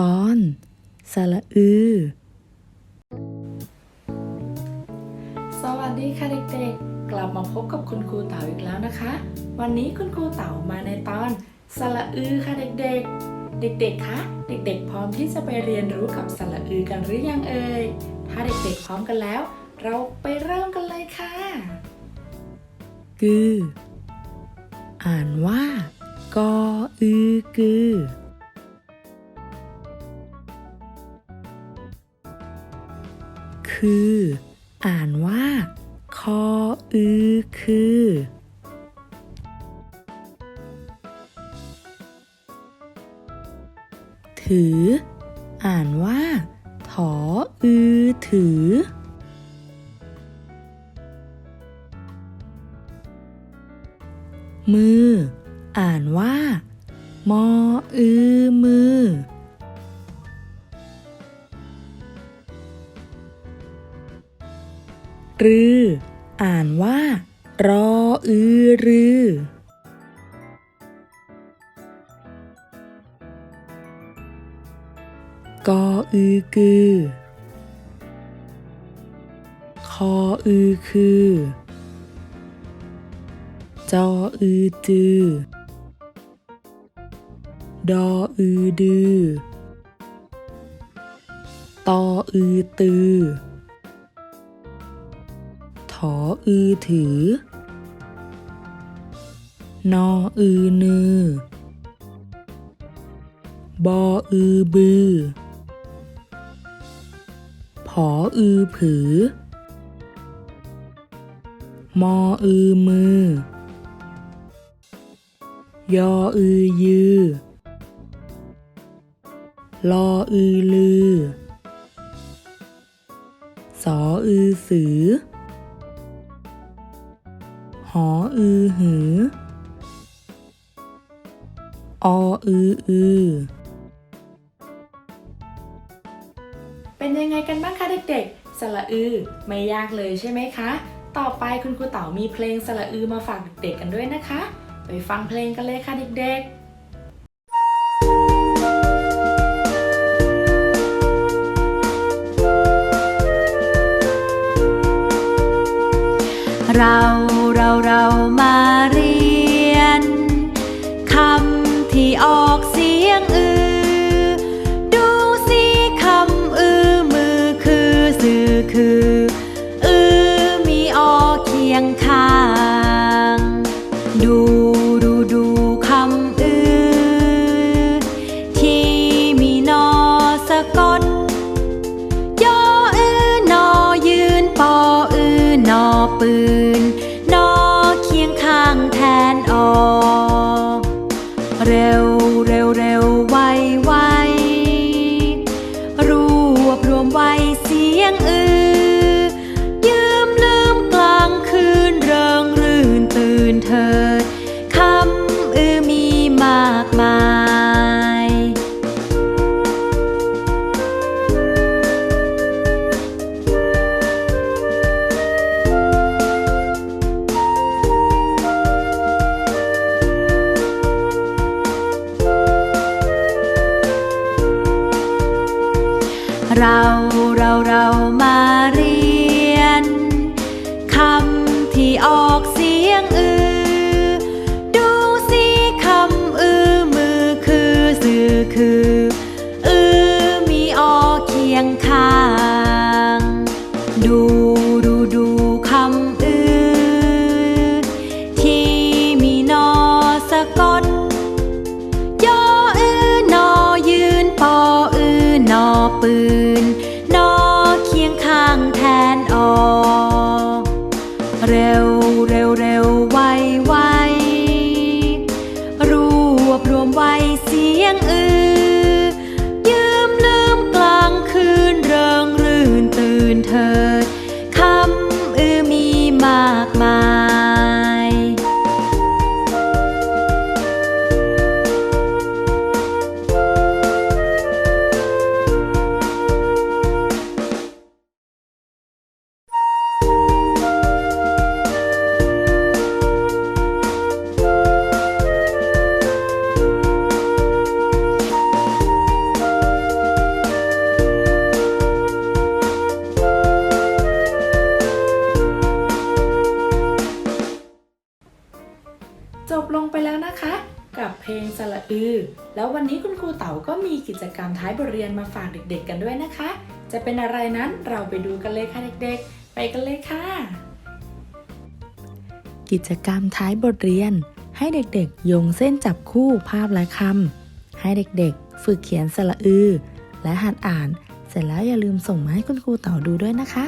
ตอนสระอือ สวัสดีค่ะเด็กๆ กลับมาพบกับคุณครูเต๋าอีกแล้วนะคะ วันนี้คุณครูเต๋ามาในตอนสระอือค่ะเด็กๆ เด็กๆ คะ เด็กๆ พร้อมที่จะไปเรียนรู้กับสระอือกันหรือยังเอ่ย ถ้าเด็กๆ พร้อมกันแล้ว เราไปเริ่มกันเลยค่ะ กือ อ่านว่ากออือกือ คือ อ่านว่า คออือคือ ถือ อ่านว่า ถออือถือ มือ อ่านว่า มออือมือ รือ อ่านว่า รออือรือ กออือกือ คออือคือ จออือจือ ดออือดือ ตออือตือ ออือถือ นออือนือบออือบือ ผออือผือ มออือมือ ยออือยือ ลออือลือ สออือสือ ออือหือ ออืออือ เป็นยังไงกันบ้างคะเด็กๆ สระอือ ไม่ยากเลยใช่ไหมคะ ต่อไปคุณครูเต๋ามีเพลงสระอือมาฝากเด็กๆกันด้วยนะคะ ไปฟังเพลงกันเลยค่ะเด็กๆเรา เรามาเรียนคำที่ออกเสียงอือ ดูสิคำอือมือคือสื่อคือ อือมีออเคียงข้าง ดูดูดูคำอือ ที่มีนอสะกดยออือนอยืนปออือนอปืน สียงอื่น เรียน คำที่ออกเสียงอือ ดูสิคำอือมือคือสื่อคือ อือมีออเคียงข้าง ดู เร็วเร็วเร็ว งสระอือ แล้ววันนี้คุณครูเต๋าก็มีกิจกรรมท้ายบทเรียนมาฝากเด็กๆ กันด้วยนะคะ จะเป็นอะไรนั้นเราไปดูกันเลยค่ะเด็กๆ ไปกันเลยค่ะ กิจกรรมท้ายบทเรียน ให้เด็กๆโยงเส้นจับคู่ภาพและคำให้เด็กๆ ฝึกเขียนสระอือ และหัดอ่าน เสร็จแล้วอย่าลืมส่งมาให้คุณครูเต๋าดูด้วยนะคะ